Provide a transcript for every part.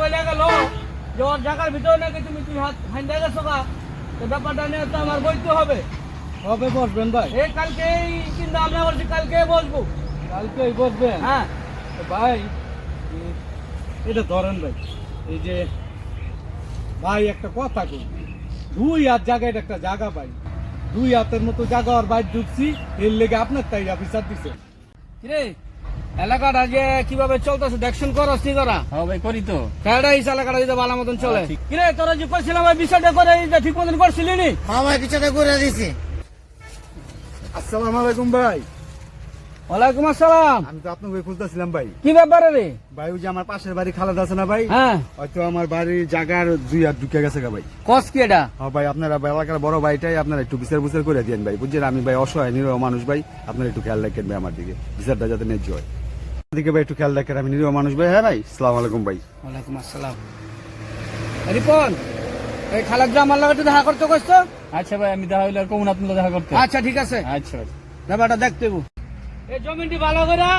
বলে গেল। যে ওর জায়গার ভিতরে নাকি তুমি তুই হাত হাইন্দা গেছো গা? তো ব্যাপারটা নিয়ে তো আমার বইতে হবে। কবে বসবেন ভাই? এই কালকেই চিন্তা ভাবনা করছি কালকে বসবো। কালকেই বসবেন? হ্যাঁ। ভাই এটা ধরেন ভাই এই যে ভাই একটা কথা কই দুই হাত জায়গায় একটা জায়গা ভাই। দুই হাতের মতো জায়গা আর বাইর ঢুকছি এর লেগে আপনার তাই অফিসার দিছে। কিরে? এলাকাটা যে কীভাবে চলতেছে দেখশন করস নি তোরা হ্যাঁ ভাই করি তো। কেডা এই এলাকাটা যদি ভালো মতন চলে। হ্যাঁ, ঠিক। কিরে তোরা যে করছিলাম ভাই বিষয়টা করে এই যে ঠিক মতন করছিলি নি? হ্যাঁ ভাই বিষয়টা করে দিছি। আসসালামু আলাইকুম ভাই। ওয়ালাইকুম আসসালাম। আমি তো আপনাকে খুঁজতেছিলাম ভাই। কি ব্যাপারে রে? ভাই ওই যে আমার পাশের বাড়ি খালাদ আছে না ভাই? হ্যাঁ। হয়তো আমার বাড়ির জায়গার দুই হাত ঢুকে গেছে গা ভাই। কস কি এটা? হ্যাঁ ভাই আপনারা এলাকার বড় ভাইটাই আপনারা একটু বিচার বুচার করে দিয়েন ভাই। বুঝছেন আমি ভাই অসহায় নিরহ মানুষ ভাই। আপনারা একটু খেয়াল রাখেন ভাই আমার দিকে। বিচারটা যাতে ন্যায্য হয়। দিকে ভাই একটু খেয়াল রাখেন আমি নিরহ মানুষ ভাই। হ্যাঁ ভাই সালাম আলাইকুম ভাই। ওয়ালাইকুম আসসালাম। রিপন এই খালাদ আমার লাগে একটু দেখা করতে কইছ? আচ্ছা ভাই আমি দেখা হইলে আর কমুন আপনার দেখা করতে। আচ্ছা ঠিক আছে। আচ্ছা ভাই। ব্যাপারটা দেখতে। এই জমিটি ভালো করে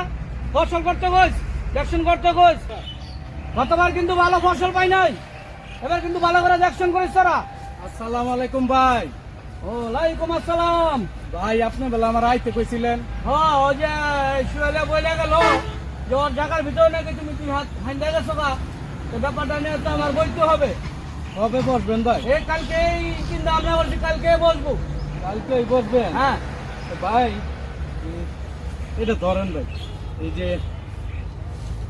ফসল করতে কইস দেখশন করতে কইস গতবার কিন্তু ভালো ফসল পাই নাই। এবার কিন্তু ভালো করে দেখশন করিস তোরা। আসসালামু আলাইকুম ভাই। ও লাইকুম আসসালাম। ভাই আপনি বেলা আমার আইতে কইছিলেন। হ্যাঁ ওই যে শুয়ালে বলে গেল। যে ওর জায়গার ভিতরে নাকি তুমি তুই হাত হাইন্দা গেছো গা? তো ব্যাপারটা নিয়ে তো আমার বইতে হবে। কবে বসবেন ভাই? এই কালকেই চিন্তা ভাবনা করছি কালকে বসবো। কালকেই বসবেন? হ্যাঁ। ভাই এটা ধরেন ভাই এই যে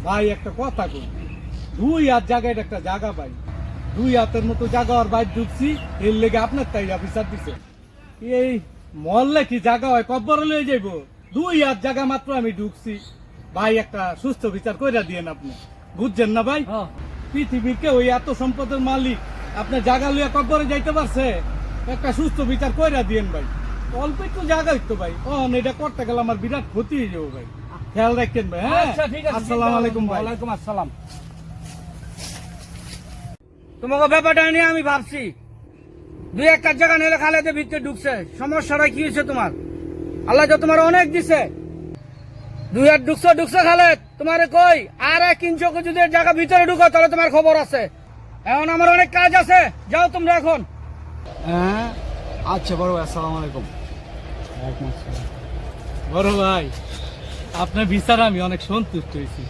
ভাই একটা কথা কই দুই হাত জায়গায় একটা জায়গা ভাই। দুই হাতের মতো জায়গা আর বাইর ঢুকছি এর লেগে আপনার তাই অফিসার দিছে। এই মরলে কি জায়গা হয় কব্বর লয়ে যাইব? দুই হাত জায়গা মাত্র আমি ঢুকছি। ভাই একটা সুস্থ বিচার কইরা দিয়েন আপনি। বুঝছেন না ভাই? হ্যাঁ। পৃথিবীর কে ওই এত সম্পদের মালিক আপনার জায়গা লইয়া কব্বরে যাইতে পারছে? একটা সুস্থ বিচার কইরা দিয়েন ভাই। অল্প একটু জায়গা হইতো ভাই ও এটা করতে গেলে আমার বিরাট ক্ষতি হয়ে যাব ভাই। খেয়াল রাখেন ভাই হ্যাঁ? আচ্ছা ঠিক আছে আসসালামু আলাইকুম ভাই। ওয়ালাইকুম আসসালাম। তোমাকে ব্যাপারটা নিয়ে আমি ভাবছি। দুই একটা জায়গা নিলে খালেতে ভিতরে ঢুকছে। সমস্যাটা কি হয়েছে তোমার? আল্লাহ তো তোমার অনেক দিছে। দুই হাত ঢুকছো ঢুকছো খালে তোমারে কই? আর এক ইঞ্চকে যদি জায়গা ভিতরে ঢুকো তাহলে তোমার খবর আছে। এখন আমার অনেক কাজ আছে। যাও তোমরা এখন। হ্যাঁ? আচ্ছা বড় ভাই আসসালামু আলাইকুম। বড় ভাই আপনার বিচার আমি অনেক সন্তুষ্ট হয়েছি।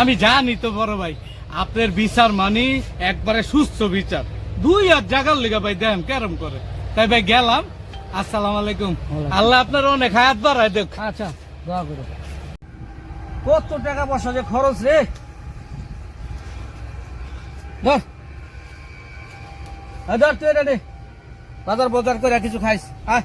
আমি জানি তো বড় ভাই আপনার বিচার মানে একবারে সুস্থ বিচার। দুই হাত জাগার লেগে ভাই দেন কেরম করে? তাই ভাই গেলাম। আসসালামু আলাইকুম। আল্লাহ আপনার অনেক হায়াত বাড়ায় দেখ। আচ্ছা দোয়া করো। কত টাকা পয়সা যে খরচ রে? ধর। তুই দে বাজার বাজার করে কিছু খাইস। আয়।